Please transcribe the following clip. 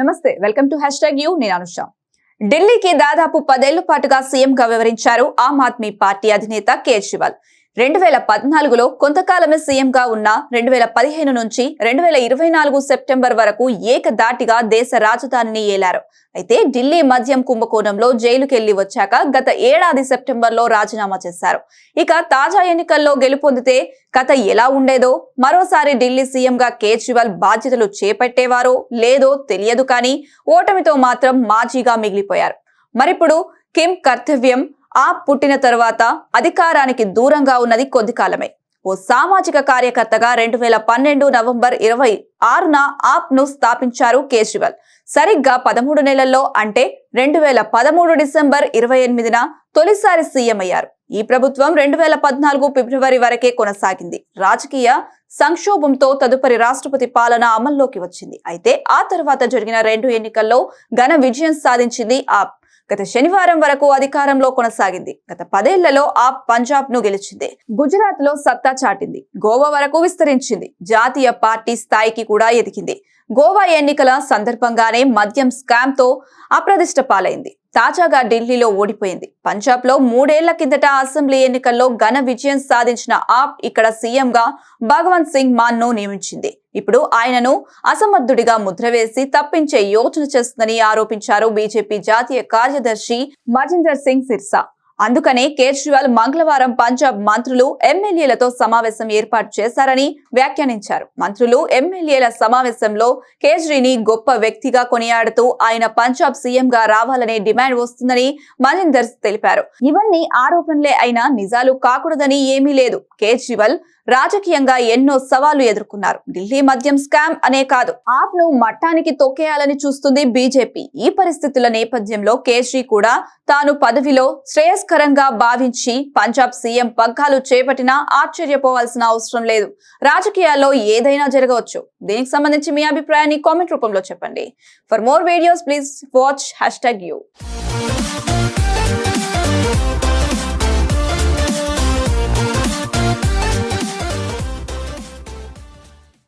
నమస్తే welcome to hashtag U నేను అనుష. ఢిల్లీకి దాదాపు పదేళ్ళ పాటుగా సీఎంగా వివరించారు ఆమ్ ఆద్మీ పార్టీ అధినేత కేజ్రీవాల్. రెండు వేల పద్నాలుగులో కొంతకాలమే సీఎంగా ఉన్న రెండు వేల పదిహేను నుంచి రెండు వేల ఇరవై నాలుగు సెప్టెంబర్ వరకు ఏకదాటిగా దేశ రాజధానిని ఏలారు. అయితే ఢిల్లీ మద్యం కుంభకోణంలో జైలుకెళ్ళి వచ్చాక గత ఏడాది సెప్టెంబర్లో రాజీనామా చేశారు. ఇక తాజా ఎన్నికల్లో గెలుపొందితే కథ ఎలా ఉండేదో మరోసారి ఢిల్లీ సీఎంగా కేజ్రీవాల్ బాధ్యతలు చేపట్టేవారో లేదో తెలియదు కానీ ఓటమితో మాత్రం మాజీగా మిగిలిపోయారు. మరిప్పుడు కిమ్ కర్తవ్యం ఆప్ పుట్టిన తర్వాత అధికారానికి దూరంగా ఉన్నది కొద్ది కాలమే. ఓ సామాజిక కార్యకర్తగా రెండు వేల పన్నెండు నవంబర్ ఇరవై ఆరున ఆప్ను స్థాపించారు కేజ్రీవాల్. సరిగ్గా పదమూడు నెలల్లో అంటే రెండు వేల పదమూడు డిసెంబర్ ఇరవై ఎనిమిదిన తొలిసారి సీఎం అయ్యారు. ఈ ప్రభుత్వం రెండు వేల పద్నాలుగు ఫిబ్రవరి వరకే కొనసాగింది. రాజకీయ సంక్షోభంతో తదుపరి రాష్ట్రపతి పాలన అమల్లోకి వచ్చింది. అయితే ఆ తర్వాత జరిగిన రెండు ఎన్నికల్లో ఘన విజయం సాధించింది ఆప్ గత శనివారం వరకు అధికారంలో కొనసాగింది. గత పదేళ్ళలో ఆప్ పంజాబ్ను గెలిచింది. గుజరాత్లో సత్తా చాటింది. గోవా వరకు విస్తరించింది. జాతీయ పార్టీ స్థాయికి కూడా ఎదిగింది. గోవా ఎన్నికల సందర్భంగానే మద్యం స్కామ్తో అప్రదిష్ట పాలైంది. తాజాగా ఢిల్లీలో ఓడిపోయింది. పంజాబ్లో మూడేళ్ళ కిందట అసెంబ్లీ ఎన్నికల్లో ఘన విజయం సాధించిన ఆప్ ఇక్కడ సీఎంగా భగవంత్ సింగ్ మాన్ను నియమించింది. ఇప్పుడు ఆయనను అసమర్థుడిగా ముద్ర వేసి తప్పించే యోచన చేస్తుందని ఆరోపించారు బీజేపీ జాతీయ కార్యదర్శి మజిందర్ సింగ్ సిర్సా. అందుకనే కేజ్రీవాల్ మంగళవారం పంజాబ్ మంత్రులు ఎమ్మెల్యేలతో సమావేశం ఏర్పాటు చేశారని వ్యాఖ్యానించారు. మంత్రులు ఎమ్మెల్యేల సమావేశంలో కేజ్రీని గొప్ప వ్యక్తిగా కొనియాడుతూ ఆయన పంజాబ్ సీఎంగా రావాలనే డిమాండ్ వస్తుందని మహేందర్ తెలిపారు. ఇవన్నీ ఆరోపణలే అయినా నిజాలు కాకూడదని ఏమీ లేదు. కేజ్రీవాల్ రాజకీయంగా ఎన్నో సవాళ్ళు ఎదుర్కొన్నారు. ఢిల్లీ మద్యం స్కామ్ అనే కాదు ఆప్ను మట్టానికి తొక్కేయాలని చూస్తుంది బీజేపీ. ఈ పరిస్థితుల నేపథ్యంలో కేజ్రీ కూడా తాను పదవిలో శ్రేయస్కరంగా భావించి పంజాబ్ సీఎం పగ్గాలు చేపట్టినా ఆశ్చర్యపోవాల్సిన అవసరం లేదు. రాజకీయాల్లో ఏదైనా జరగవచ్చు. దీనికి సంబంధించి మీ అభిప్రాయాన్ని కామెంట్ రూపంలో చెప్పండి. For more videos please watch hashtag U